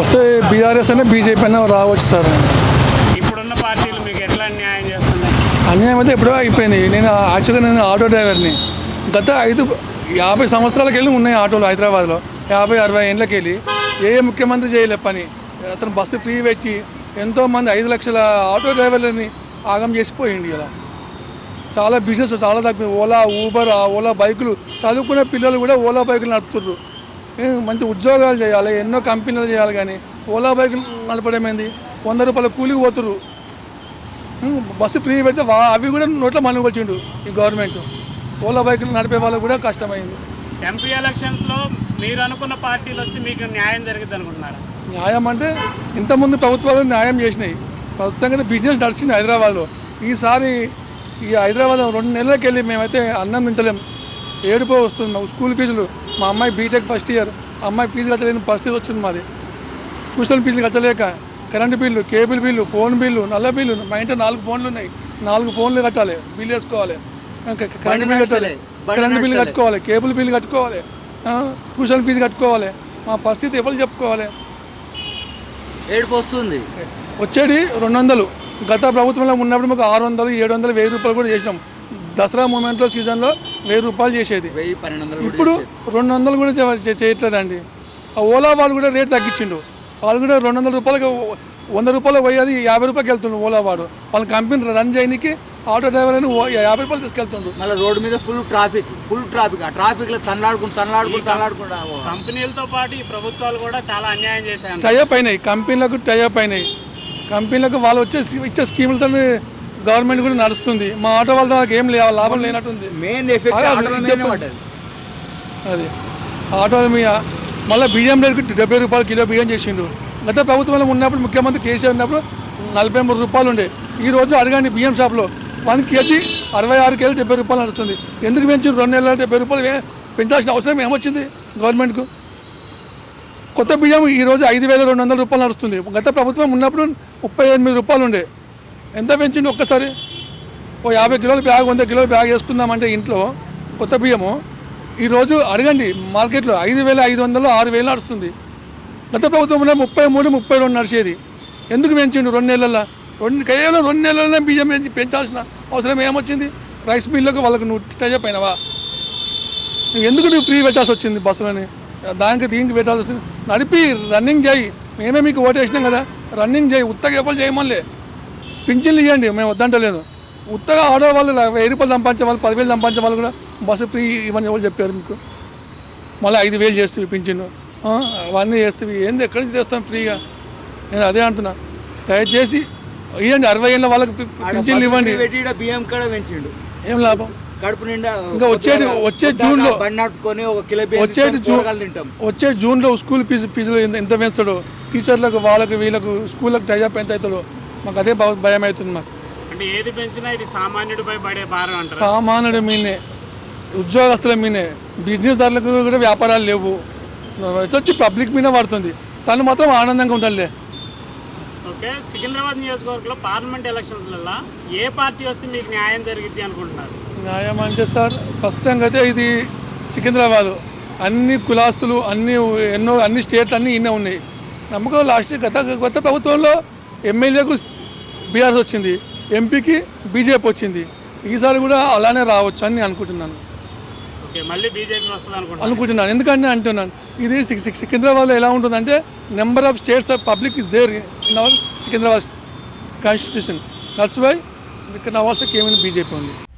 వస్తే బీఆర్ఎస్ అయినా బీజేపీ అయినా రావచ్చు సార్. ఇప్పుడున్న పార్టీలు మీకు ఎట్లా న్యాయం చేస్తున్నాయి? అన్యాయం అయితే ఎప్పుడో అయిపోయింది. నేను యాక్చువల్గా నేను ఆటో డ్రైవర్ని. గత ఐదు యాభై సంవత్సరాలకి వెళ్ళి ఉన్నాయి ఆటోలు హైదరాబాద్లో. యాభై అరవై ఏళ్ళకి వెళ్ళి ఏ ముఖ్యమంత్రి చేయలే పని. అతను బస్సు ఫ్రీ పెట్టి ఎంతోమంది ఐదు లక్షల ఆటో డ్రైవర్లని ఆగం చేసిపోయింది ఇలా. చాలా బిజినెస్ చాలా తగ్గి ఓలా ఊబర్ ఓలా బైకులు చదువుకునే పిల్లలు కూడా ఓలా బైకులు నడుపుతుర్రు. ఏ, మంచి ఉద్యోగాలు చేయాలి ఎన్నో కంపెనీలు చేయాలి కానీ ఓలా బైకులు నడపడం ఏంది వంద రూపాయల కూలికి పోతుర్రు. ఉం, బస్సు ఫ్రీ పెడితే వా అవి కూడా నోట్లో మనం వచ్చిండు ఈ గవర్నమెంట్. ఓలా బైకులు నడిపే వాళ్ళకు కూడా కష్టమైంది. ఎంపీ ఎలక్షన్స్లో మీరు అనుకున్న పార్టీలు వస్తే మీకు న్యాయం జరిగింది అనుకుంటున్నారా? న్యాయం అంటే ఇంతకుముందు ప్రభుత్వాలు న్యాయం చేసినాయి. ప్రభుత్వంగా బిజినెస్ నడిచింది హైదరాబాద్లో. ఈసారి ఈ హైదరాబాద్ రెండు నెలలకి వెళ్ళి మేమైతే అన్నం తింటలేం. ఏడుపో వస్తుంది. మాకు స్కూల్ ఫీజులు మా అమ్మాయి బీటెక్ ఫస్ట్ ఇయర్ అమ్మాయి ఫీజు కట్టలేని పరిస్థితి వచ్చింది మాది. ట్యూషన్ ఫీజులు కట్టలేక current bill cable bill phone bill నల్ల బిల్లు మా ఇంట్లో నాలుగు ఫోన్లు ఉన్నాయి. నాలుగు ఫోన్లు కట్టాలి బిల్లు వేసుకోవాలి. కరెంటు బిల్లు కట్టాలి కరెంటు బిల్లు కట్టుకోవాలి కేబుల్ బిల్లు కట్టుకోవాలి ట్యూషన్ ఫీజు కట్టుకోవాలి. మా పరిస్థితి ఎవరు చెప్పుకోవాలి? ఏడుపు వస్తుంది. వచ్చేది రెండు వందలు. గత ప్రభుత్వంలో ఉన్నప్పుడు మాకు ఆరు వందలు ఏడు వందలు వెయ్యి రూపాయలు కూడా చేసినాం. దసరా మూమెంట్లో సీజన్లో వెయ్యి రూపాయలు చేసేది. ఇప్పుడు రెండు వందలు కూడా చేయట్లేదండి. ఆ ఓలా వాళ్ళు కూడా రేట్ తగ్గించిండు వాళ్ళు కూడా రెండు వందల రూపాయలకి వంద రూపాయలు పోయేది యాభై రూపాయలకి వెళ్తుండు ఓలా వాడు. వాళ్ళ కంపెనీ రన్ చేయడానికి ఆటో డ్రైవర్ అని యాభై రూపాయలు తీసుకెళ్తుండు. మళ్ళీ రోడ్డు మీద ఫుల్ ట్రాఫిక్ ఫుల్ ట్రాఫిక్. ఆ ట్రాఫిక్లో తనలాడుకుంటూ తనలాడుకుంటూ. కంపెనీలతో పాటు ఈ ప్రభుత్వాలు కూడా చాలా అన్యాయం చేశాయి టైఅప్ అయినాయి. కంపెనీలకు టైఅప్ అయినాయి. కంపెనీలకు వాళ్ళు వచ్చే ఇచ్చే స్కీములతో గవర్నమెంట్ కూడా నడుస్తుంది. మా ఆటో వాళ్ళ ఏం లే లాభం లేనట్టుంది. మెయిన్ ఎఫెక్ట్ అది ఆటోల మీద. మళ్ళీ బియ్యం రేటుకి డెబ్బై రూపాయలు కిలో బియ్యం చేసిండు. గత ప్రభుత్వంలో ఉన్నప్పుడు ముఖ్యమంత్రి కేసీఆర్ ఉన్నప్పుడు నలభై మూడు రూపాయలు ఉండే. ఈ రోజు అడగండి బియ్యం షాప్లో. వన్ కేజీ అరవై ఆరు కేజీ డెబ్బై రూపాయలు నడుస్తుంది. ఎందుకు పెంచిండు రెండు నెలల డెబ్బై రూపాయలు ఏ- పెంచాల్సిన అవసరం ఏమొచ్చింది గవర్నమెంట్కు? కొత్త బియ్యం ఈ రోజు ఐదు వేల రెండు వందల రూపాయలు నడుస్తుంది. గత ప్రభుత్వం ఉన్నప్పుడు ముప్పై ఎనిమిది రూపాయలు ఉండే. ఎంత పెంచిండు ఒక్కసారి? ఓ యాభై కిలోల బ్యాగ్ వంద కిలోల బ్యాగ్ వేసుకుందామంటే ఇంట్లో కొత్త బియ్యము. ఈరోజు అడగండి మార్కెట్లో ఐదు వేల ఐదు వందలు ఆరు వేలు నడుస్తుంది. గత ప్రభుత్వంలో ముప్పై మూడు ముప్పై రెండు నడిచేది. ఎందుకు పెంచిండు రెండు నెలల్లో? రెండు కేవలం రెండు నెలలనే బియ్యం పెంచి పెంచాల్సిన అవసరం ఏమొచ్చింది? రైస్ మిల్లకు వాళ్ళకు నువ్వు టచ్ నువ్వు ఎందుకు నువ్వు ఫ్రీ పెట్టాల్సి వచ్చింది బస్సులని? దానికి దీనికి పెట్టాల్సి వచ్చింది. నడిపి రన్నింగ్ చేయి. మేమే మీకు ఓటేసినాం కదా. రన్నింగ్ చేయి. ఉత్తగా ఎప్పుడు చేయమనిలే. పింఛన్లు ఇవ్వండి మేము వద్దంటలేదు. ఉత్తగా ఆడో వాళ్ళు వెయ్యి రూపాయలు సంపాదించే వాళ్ళు పదివేలు సంపాదించే వాళ్ళు కూడా బస్సు ఫ్రీ ఇవన్నీ ఎవరు చెప్పారు మీకు? మళ్ళీ ఐదు వేలు చేస్తుంది పింఛను. అవన్నీ చేస్తుంది ఏంది? ఎక్కడి నుంచి తెస్తాం ఫ్రీగా? నేను అదే అంటున్నా. దయచేసి ఇవ్వండి అరవై ఏళ్ళ వాళ్ళకి పింఛన్లు ఇవ్వండి. బియ్యం కూడా పెంచిండు. ఏం లాభం? కడుపు నిండా ఇంకా వచ్చేది- వచ్చే జూన్లో- బండి ఒక కిలో వచ్చేది తీసుకొని జూ కూరగాయలు తింటాం. వచ్చే జూన్లో స్కూల్ ఫీజు ఫీజులు ఎంత ఎంత పెంచుతాడో? టీచర్లకు వాళ్ళకు వీళ్ళకు స్కూళ్ళకు టైప్ ఎంత అవుతాడో? మాకు అదే భయం అవుతుంది మాకు. అంటే ఏది పెంచినా ఇది సామాన్యుడిపై పడే భారం అంటారు. సామాన్యుడి మీనే ఉద్యోగస్తుల మీనే బిజినెస్ దారులకు కూడా వ్యాపారాలు లేవు. వచ్చి పబ్లిక్ మీద పడుతుంది తను మాత్రం ఆనందంగా ఉండాలి. ఓకే సికింద్రాబాద్ నియోజకవర్గంలో పార్లమెంట్ ఎలక్షన్స్లలో ఏ పార్టీ వస్తే మీకు న్యాయం జరిగిద్ది అనుకుంటున్నారు? న్యాయం అంటే సార్ ప్రస్తుతంగా అయితే ఇది సికింద్రాబాద్. అన్ని కులాస్తులు అన్ని ఎన్నో అన్ని స్టేట్లు అన్నీ ఇన్నే ఉన్నాయి. నమ్మకం లాస్ట్ గత గత ప్రభుత్వంలో ఎమ్మెల్యేకు బీఆర్ఎస్ వచ్చింది ఎంపీకి బీజేపీ వచ్చింది. ఈసారి కూడా అలానే రావచ్చు అని నేను అనుకుంటున్నాను మళ్ళీ బీజేపీ అనుకుంటున్నాను. ఎందుకంటే అంటున్నాను ఇది సిక్- సిక్- సికింద్రాబాద్లో ఎలా ఉంటుందంటే number of states of public is there in our Secunderabad constitution. That's why ఇక్కడ ఆల్సో కేమ్ ఇన్ బీజేపీ ఉంది.